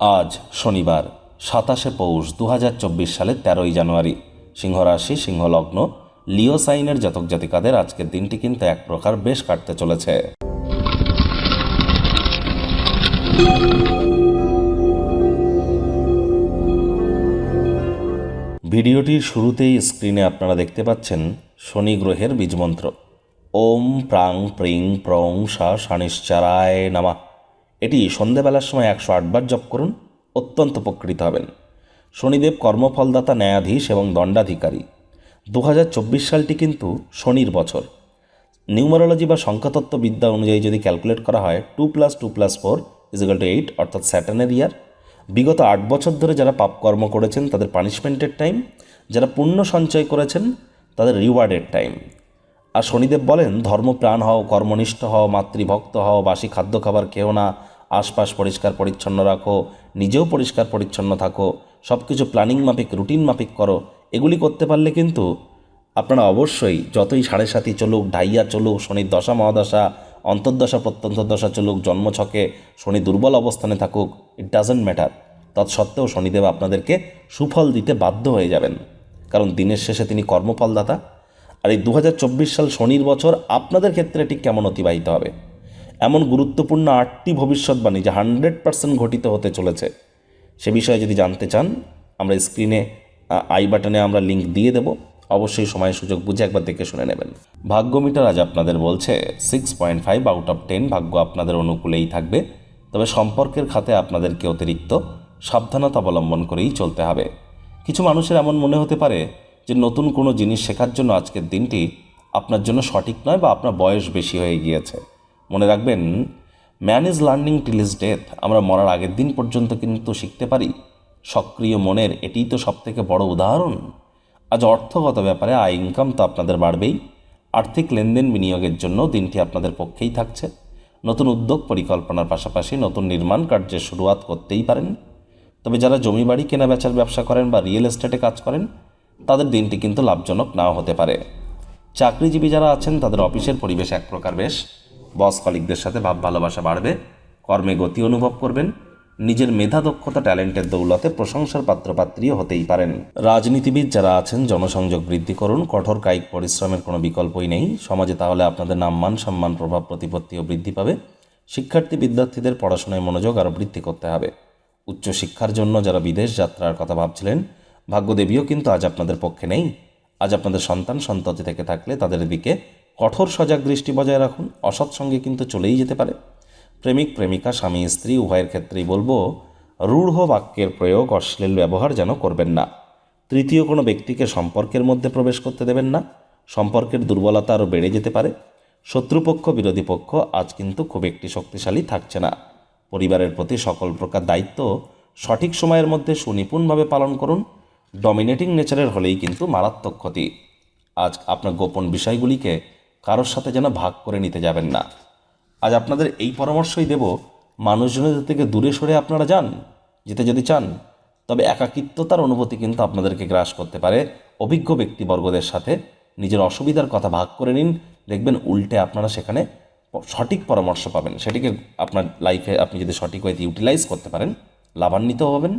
আজ শনিবার, সাতাশে পৌষ দু হাজার চব্বিশ সালের তেরোই জানুয়ারি। সিংহ রাশি সিংহ লগ্ন লিও সাইনের জাতক জাতিকাদের আজকের দিনটি কিন্তু এক প্রকার বেশ কাটতে চলেছে। ভিডিওটির শুরুতেই স্ক্রিনে আপনারা দেখতে পাচ্ছেন শনি গ্রহের বীজমন্ত্র। ওম প্রাং প্রিং প্রং সা শানিশ্চারায় নামা। এটি সন্ধেবেলার সময় একশো আটবার জপ করুন, অত্যন্ত উপকৃত হবেন। শনিদেব কর্মফলদাতা, ন্যায়াধীশ এবং দণ্ডাধিকারী। দু হাজার চব্বিশ সালটি কিন্তু শনির বছর। নিউমারোলজি বা সংখ্যাতত্ত্ব বিদ্যা অনুযায়ী যদি ক্যালকুলেট করা হয়, two plus two plus four is equal to eight, অর্থাৎ স্যাটার্নের ইয়ার। বিগত আট বছর ধরে যারা পাপকর্ম করেছেন, তাদের পানিশমেন্টের টাইম। যারা পুণ্য সঞ্চয় করেছেন, তাদের রিওয়ার্ডের টাইম। আর শনিদেব বলেন, ধর্মপ্রাণ হও, কর্মনিষ্ঠ হও, মাতৃভক্ত হও, বাসি খাদ্য খাবার খেও না আশপাশ পরিষ্কার পরিচ্ছন্ন রাখো, নিজেও পরিষ্কার পরিচ্ছন্ন থাকো সব কিছু প্ল্যানিং মাফিক রুটিন মাফিক করো, এগুলি করতে পারলে কিন্তু আপনারা অবশ্যই যতই সাড়ে সাতি চলুক ডাইয়া চলুক, শনির দশা, মহাদশা, অন্তর্দশা প্রত্যন্তর্দশা চলুক, জন্মছকে শনি দুর্বল অবস্থানে থাকুক ইট ডাজেন্ট ম্যাটার তৎসত্ত্বেও শনিদেব আপনাদেরকে সুফল দিতে বাধ্য হয়ে যাবেন। কারণ দিনের শেষে তিনি কর্মফলদাতা। আর এই দু হাজার চব্বিশ সাল শনির বছর আপনাদের ক্ষেত্রে ঠিক কেমন অতিবাহিত হবে? এমন গুরুত্বপূর্ণ আটটি ভবিষ্যৎবাণী যা হান্ড্রেড পার্সেন্ট ঘটিত হতে চলেছে। সে বিষয়ে যদি জানতে চান, আমরা স্ক্রিনে আই বাটনে আমরা লিংক দিয়ে দেব। অবশ্যই সময় সুযোগ বুঝে একবার দেখে শুনে নেবেন। ভাগ্য মিটার আজ আপনাদের বলছে six point five out of ten ভাগ্য আপনাদের অনুকূলেই থাকবে। তবে সম্পর্কের খাতে আপনাদেরকে অতিরিক্ত সাবধানতা অবলম্বন করেই চলতে হবে। কিছু মানুষের এমন মনে হতে পারে যে, নতুন কোনো জিনিস শেখার জন্য আজকের দিনটি আপনার জন্য সঠিক নয় বা আপনার বয়স বেশি হয়ে গিয়েছে। মনে রাখবেন man is learning till is death আমরা মরার আগের দিন পর্যন্ত কিন্তু শিখতে পারি। সক্রিয় মনের এটিই তো সবথেকে বড় উদাহরণ। আজ অর্থগত ব্যাপারে আয় ইনকাম তো আপনাদের বাড়বেই। আর্থিক লেনদেন বিনিয়োগের জন্য দিনটি আপনাদের পক্ষেই থাকছে। নতুন উদ্যোগ পরিকল্পনার পাশাপাশি নতুন নির্মাণ কার্যের শুরুয়াত করতেই পারেন। তবে যারা জমি বাড়ি কেনা বেচার ব্যবসা করেন বা রিয়েল এস্টেটে কাজ করেন, তাদের দিনটি কিন্তু লাভজনক নাও হতে পারে। চাকরিজীবী যারা আছেন, তাদের অফিসের পরিবেশ এক প্রকার বেশ। বস কলিকদের সাথে ভাব ভালোবাসা বাড়বে, কর্মে গতি অনুভব করবেন, নিজের মেধা দক্ষতা, ট্যালেন্টের দৌলতে প্রশংসার পাত্রপাত্রীও হতেই পারেন। রাজনীতিবিদ যারা আছেন, জনসংযোগ বৃদ্ধি করুন, কঠোর কায়িক পরিশ্রমের কোনো বিকল্পই নেই। সমাজে তাহলে আপনাদের নাম্মান, সম্মান, প্রভাব, প্রতিপত্তিও বৃদ্ধি পাবে। শিক্ষার্থী বিদ্যার্থীদের পড়াশোনায় মনোযোগ আরও বৃদ্ধি করতে হবে। উচ্চশিক্ষার জন্য যারা বিদেশ যাত্রার কথা ভাবছিলেন, ভাগ্যদেবীও কিন্তু আজ আপনাদের পক্ষে নেই। আজ আপনাদের সন্তান সন্ততি থেকে থাকলে তাদের দিকে কঠোর সজাগ দৃষ্টি বজায় রাখুন, অসৎ সঙ্গে কিন্তু চলেই যেতে পারে। প্রেমিক, প্রেমিকা, স্বামী, স্ত্রী, উভয়ের ক্ষেত্রেই বলব, রূঢ় বাক্যের প্রয়োগ অশ্লীল ব্যবহার যেন করবেন না। তৃতীয় কোনো ব্যক্তিকে সম্পর্কের মধ্যে প্রবেশ করতে দেবেন না। সম্পর্কের দুর্বলতা আরও বেড়ে যেতে পারে। শত্রুপক্ষ, বিরোধী পক্ষ আজ কিন্তু খুব একটি শক্তিশালী থাকছে না। পরিবারের প্রতি সকল প্রকার দায়িত্ব সঠিক সময়ের মধ্যে সুনিপুণভাবে পালন করুন। ডমিনেটিং নেচারের হলেই কিন্তু মারাত্মক ক্ষতি। আজ আপনার গোপন বিষয়গুলিকে কারোর সাথে যেন ভাগ করে নিতে যাবেন না। আজ আপনাদের এই পরামর্শই দেব, মানুষজনের থেকে দূরে সরে আপনারা যান, যেতে যদি চান, তবে একাকিত্বতার অনুভূতি কিন্তু আপনাদেরকে গ্রাস করতে পারে। অভিজ্ঞ ব্যক্তিবর্গদের সাথে নিজের অসুবিধার কথা ভাগ করে নিন, দেখবেন উল্টে আপনারা সেখানে সঠিক পরামর্শ পাবেন। সেটিকে আপনার লাইফে আপনি যদি সঠিক ওয়েতে ইউটিলাইজ করতে পারেন লাভান্বিত হবেন।